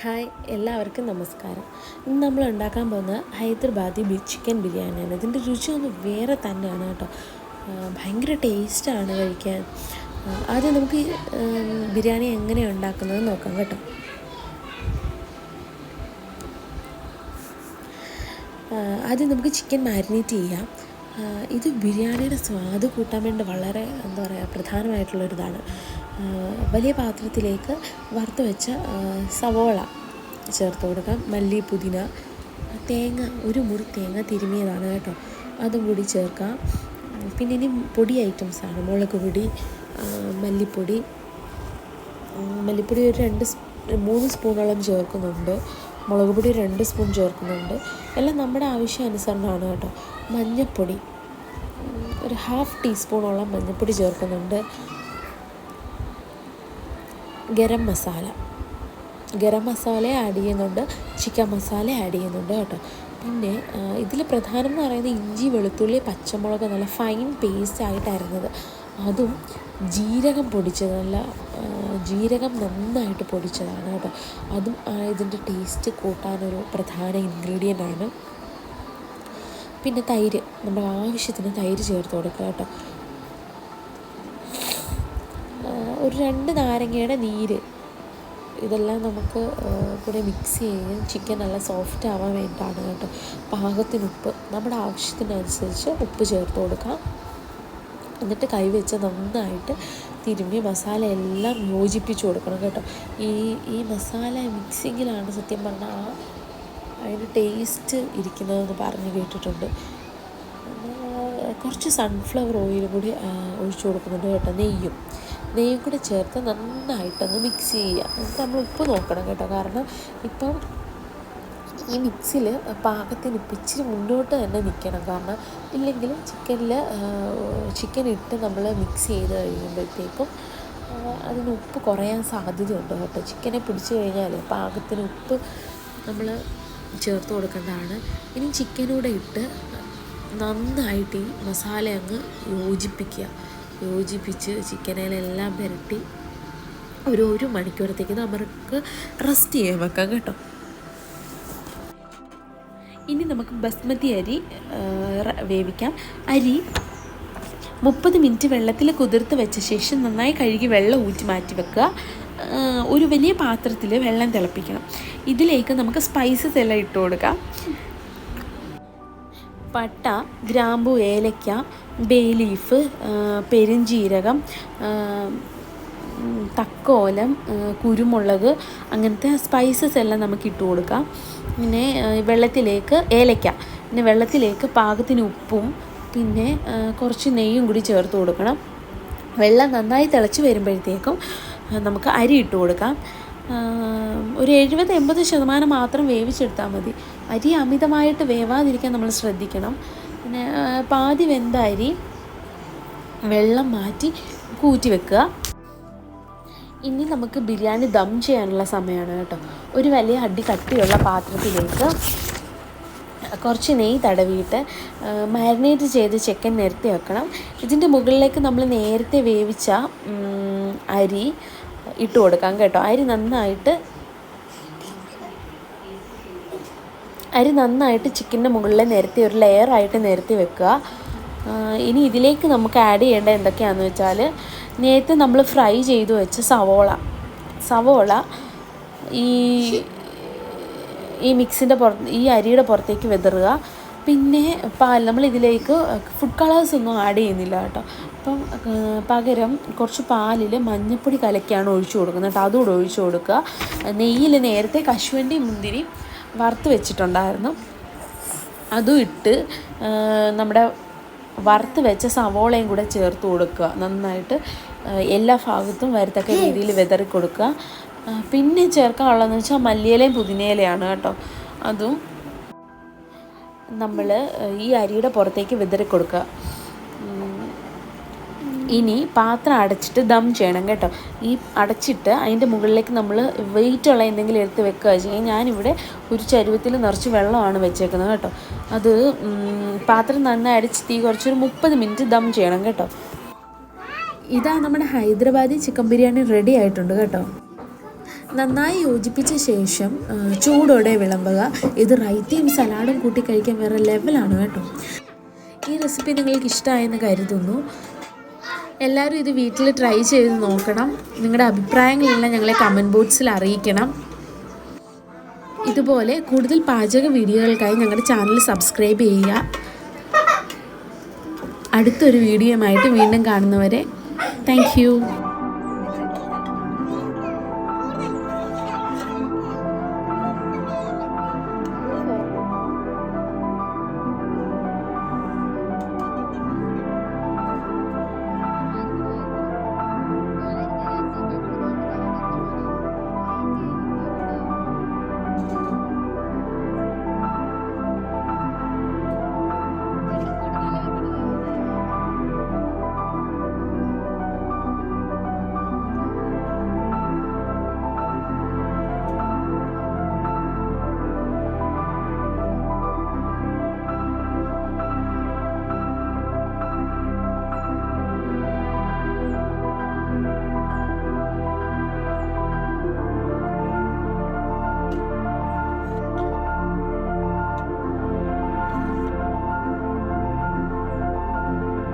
Hi എല്ലാവർക്കും നമസ്കാരം. ഇന്ന് നമ്മൾ ഉണ്ടാക്കാൻ പോകുന്ന ഹൈദരാബാദി ചിക്കൻ ബിരിയാണിയാണ്. ഇതിന്റെ രുചി ഒന്ന് വേറെ തന്നെയാണ് കേട്ടോ. ഭയങ്കര ടേസ്റ്റാണ് കഴിക്കാൻ. ആദ്യം നമുക്ക് ബിരിയാണി എങ്ങനെ ഉണ്ടാക്കുന്നത് നോക്കാം കേട്ടോ. ആദ്യം നമുക്ക് ചിക്കൻ മാരിനേറ്റ് ചെയ്യാം. ഇത് ബിരിയാണിയുടെ സ്വാദ് കൂട്ടാൻ വേണ്ടി വളരെ എന്താ പറയുക പ്രധാനമായിട്ടുള്ളൊരിതാണ്. വലിയ പാത്രത്തിലേക്ക് വറുത്ത് വെച്ച സവോള ചേർത്ത് കൊടുക്കാം. മല്ലി പുതിന തേങ്ങ ഒരു മുറി തേങ്ങ തിരുമിയതാണ് കേട്ടോ. അതും കൂടി ചേർക്കാം. പിന്നെ ഇനി പൊടി ഐറ്റംസാണ് മുളക് പൊടി മല്ലിപ്പൊടി. മല്ലിപ്പൊടി ഒരു രണ്ട് മൂന്ന് സ്പൂണോളം ചേർക്കുന്നുണ്ട്. മുളക് പൊടി രണ്ട് സ്പൂൺ ചേർക്കുന്നുണ്ട്. എല്ലാം നമ്മുടെ ആവശ്യാനുസരണമാണ് കേട്ടോ. മഞ്ഞൾപ്പൊടി ഒരു ഹാഫ് ടീസ്പൂണോളം മഞ്ഞൾപ്പൊടി ചേർക്കുന്നുണ്ട്. ഗരം മസാല. ഗരം മസാല ആഡ് ചെയ്യുന്നുണ്ട് ചിക്കൻ മസാല ആഡ് ചെയ്യുന്നുണ്ട് കേട്ടോ. പിന്നെ ഇതിൽ പ്രധാനം എന്ന് പറയുന്നത് ഇഞ്ചി വെളുത്തുള്ളി പച്ചമുളക് നല്ല ഫൈൻ പേസ്റ്റ് ആയിട്ട് അരിഞ്ഞത്. അതും ജീരകം പൊടിച്ചത് നല്ല ജീരകം നന്നായിട്ട് പൊടിച്ചതാണ് കേട്ടോ. അതും ഇതിന്റെ ടേസ്റ്റ് കൂട്ടാനൊരു പ്രധാന ഇൻഗ്രീഡിയന്റ് ആണ്. പിന്നെ തൈര് നമ്മുടെ ആവശ്യത്തിന് തൈര് ചേർത്ത് കൊടുക്കുക കേട്ടോ. ഒരു രണ്ട് നാരങ്ങയുടെ നീര്. ഇതെല്ലാം നമുക്ക് കൂടെ മിക്സ് ചെയ്യുകയും ചിക്കൻ നല്ല സോഫ്റ്റ് ആവാൻ വേണ്ടിയിട്ടാണ് കേട്ടോ. പാകത്തിന് ഉപ്പ്. നമ്മുടെ ആവശ്യത്തിനനുസരിച്ച് ഉപ്പ് ചേർത്ത് കൊടുക്കാം. എന്നിട്ട് കൈവച്ച് നന്നായിട്ട് തിരുമ്മി മസാല എല്ലാം യോജിപ്പിച്ച് കൊടുക്കണം കേട്ടോ. ഈ ഈ മസാല മിക്സിങ്ങിലാണ് സത്യം പറഞ്ഞാൽ ആ അതിന്റെ ടേസ്റ്റ് ഇരിക്കുന്നതെന്ന് പറഞ്ഞ് കേട്ടിട്ടുണ്ട്. കുറച്ച് സൺഫ്ലവർ ഓയിൽ കൂടി ഒഴിച്ചു കൊടുക്കുന്നുണ്ട് കേട്ടോ നെയ്യും. നെയ്യും കൂടി ചേർത്ത് നന്നായിട്ടൊന്ന് മിക്സ് ചെയ്യുക. എന്നിട്ട് നമ്മൾ ഉപ്പ് നോക്കണം കേട്ടോ. കാരണം ഇപ്പം ഈ മിക്സിൽ പാകത്തിന് ഇച്ചിരി മുന്നോട്ട് തന്നെ നിൽക്കണം. കാരണം ഇല്ലെങ്കിൽ ചിക്കനിൽ ചിക്കൻ ഇട്ട് നമ്മൾ മിക്സ് ചെയ്ത് കഴിയുമ്പോഴത്തേക്കും അതിന് ഉപ്പ് കുറയാൻ സാധ്യതയുണ്ട് കേട്ടോ. ചിക്കനെ പിടിച്ചു കഴിഞ്ഞാൽ പാകത്തിന് ഉപ്പ് നമ്മൾ ചേർത്ത് കൊടുക്കേണ്ടതാണ്. ഇനി ചിക്കനൂടെ ഇട്ട് നന്നായിട്ട് ഈ മസാല അങ്ങ് യോജിപ്പിക്കുക. യോജിപ്പിച്ച് ചിക്കനിലെല്ലാം പുരട്ടി ഒരു ഒരു മണിക്കൂറത്തേക്ക് നമുക്ക് റെസ്റ്റ് ചെയ്യാൻ വെക്കാം കേട്ടോ. ഇനി നമുക്ക് ബസ്മതി അരി വേവിക്കാം. അരി മുപ്പത് മിനിറ്റ് വെള്ളത്തിൽ കുതിർത്ത് വെച്ച ശേഷം നന്നായി കഴുകി വെള്ളം ഊറ്റി മാറ്റി വെക്കുക. ഒരു വലിയ പാത്രത്തിൽ വെള്ളം തിളപ്പിക്കണം. ഇതിലേക്ക് നമുക്ക് സ്പൈസസ് എല്ലാം ഇട്ട് കൊടുക്കാം. പട്ട ഗ്രാമ്പു ഏലക്ക ബേ ലീഫ് പെരുംജീരകം തക്കോലം കുരുമുളക് അങ്ങനത്തെ സ്പൈസസ് എല്ലാം നമുക്ക് ഇട്ട് കൊടുക്കാം. പിന്നെ വെള്ളത്തിലേക്ക് ഏലക്ക പിന്നെ വെള്ളത്തിലേക്ക് പാകത്തിന് ഉപ്പും പിന്നെ കുറച്ച് നെയ്യും കൂടി ചേർത്ത് കൊടുക്കണം. വെള്ളം നന്നായി തിളച്ച് വരുമ്പോഴത്തേക്കും നമുക്ക് അരി ഇട്ട് കൊടുക്കാം. ഒരു എഴുപത് എൺപത് ശതമാനം മാത്രം വേവിച്ചെടുത്താൽ മതി. അരി അമിതമായിട്ട് വേവാതിരിക്കാൻ നമ്മൾ ശ്രദ്ധിക്കണം. പിന്നെ പാതി വെന്ത അരി വെള്ളം മാറ്റി കൂറ്റി വെക്കുക. ഇനി നമുക്ക് ബിരിയാണി ദം ചെയ്യാനുള്ള സമയമാണ് കേട്ടോ. ഒരു വലിയ അടി കട്ടിയുള്ള പാത്രത്തിലേക്ക് കുറച്ച് നെയ്യ് തടവിയിട്ട് മാരിനേറ്റ് ചെയ്ത് ചിക്കൻ നിരത്തി വെക്കണം. ഇതിന്റെ മുകളിലേക്ക് നമ്മൾ നേരത്തെ വേവിച്ച അരി ഇട്ട് കൊടുക്കാം കേട്ടോ. അരി നന്നായിട്ട് അരി നന്നായിട്ട് ചിക്കന്റെ മുകളിൽ നിരത്തി ഒരു ലെയർ ആയിട്ട് നിരത്തി വെക്കുക. ഇനി ഇതിലേക്ക് നമുക്ക് ആഡ് ചെയ്യേണ്ട എന്തൊക്കെയാണെന്ന് വെച്ചാൽ നേരത്തെ നമ്മൾ ഫ്രൈ ചെയ്തു വെച്ച സവോള. സവോള ഈ ഈ മിക്സിന്റെ പുറത്ത് ഈ അരിയുടെ പുറത്തേക്ക് വിതറുക. പിന്നെ പാൽ നമ്മൾ ഇതിലേക്ക് ഫുഡ് കളേഴ്സ് ഒന്നും ആഡ് ചെയ്യുന്നില്ല കേട്ടോ. അപ്പം പകരം കുറച്ച് പാലിൽ മഞ്ഞൾപ്പൊടി കലക്കിയാണ് ഒഴിച്ചു കൊടുക്കുന്നത്. കേട്ടോ അതുകൂടെ ഒഴിച്ചു കൊടുക്കുക. നെയ്യിൽ നേരത്തെ കശുവണ്ടി മുന്തിരി വറുത്ത് വെച്ചിട്ടുണ്ടായിരുന്നു. അതും ഇട്ട് നമ്മുടെ വറുത്ത് വെച്ച സവോളയും കൂടെ ചേർത്ത് കൊടുക്കുക. നന്നായിട്ട് എല്ലാ ഭാഗത്തും വരത്തക്ക രീതിയിൽ വിതറി കൊടുക്കുക. പിന്നെ ചേർക്കാനുള്ളതെന്ന് വെച്ചാൽ മല്ലിയിലയും പുതിനയിലയാണ് കേട്ടോ. അതും നമ്മൾ ഈ അരിയുടെ പുറത്തേക്ക് വിതറി കൊടുക്കുക. ഇനി പാത്രം അടച്ചിട്ട് ദം ചെയ്യണം കേട്ടോ. ഈ അടച്ചിട്ട് അതിന്റെ മുകളിലേക്ക് നമ്മൾ വെയിറ്റ് ഉള്ള എന്തെങ്കിലും എടുത്ത് വെക്കുക ചെയ്യും. ഞാനിവിടെ ഒരു ചരുവത്തിൽ നിറച്ച് വെള്ളമാണ് വെച്ചേക്കുന്നത് കേട്ടോ. അത് പാത്രം നന്നായി അടിച്ച് തീ കുറച്ചൊരു മുപ്പത് മിനിറ്റ് ദം ചെയ്യണം കേട്ടോ. ഇതാ നമ്മുടെ ഹൈദരാബാദി ചിക്കൻ ബിരിയാണി റെഡി ആയിട്ടുണ്ട് കേട്ടോ. നന്നായി യോജിപ്പിച്ച ശേഷം ചൂടോടെ വിളമ്പുക. ഇത് റൈത്തയും സലാഡും കൂട്ടി കഴിക്കാൻ വേറെ ലെവലാണ് കേട്ടോ. ഈ റെസിപ്പി നിങ്ങൾക്ക് ഇഷ്ടമായെന്ന് കരുതുന്നു. എല്ലാവരും ഇത് വീട്ടിൽ ട്രൈ ചെയ്ത് നോക്കണം. നിങ്ങളുടെ അഭിപ്രായങ്ങളെല്ലാം ഞങ്ങളെ കമന്റ് ബോക്സിൽ അറിയിക്കണം. ഇതുപോലെ കൂടുതൽ പാചക വീഡിയോകൾക്കായി ഞങ്ങളുടെ ചാനൽ സബ്സ്ക്രൈബ് ചെയ്യുക. അടുത്തൊരു വീഡിയോയുമായിട്ട് വീണ്ടും കാണുന്നവരെ താങ്ക്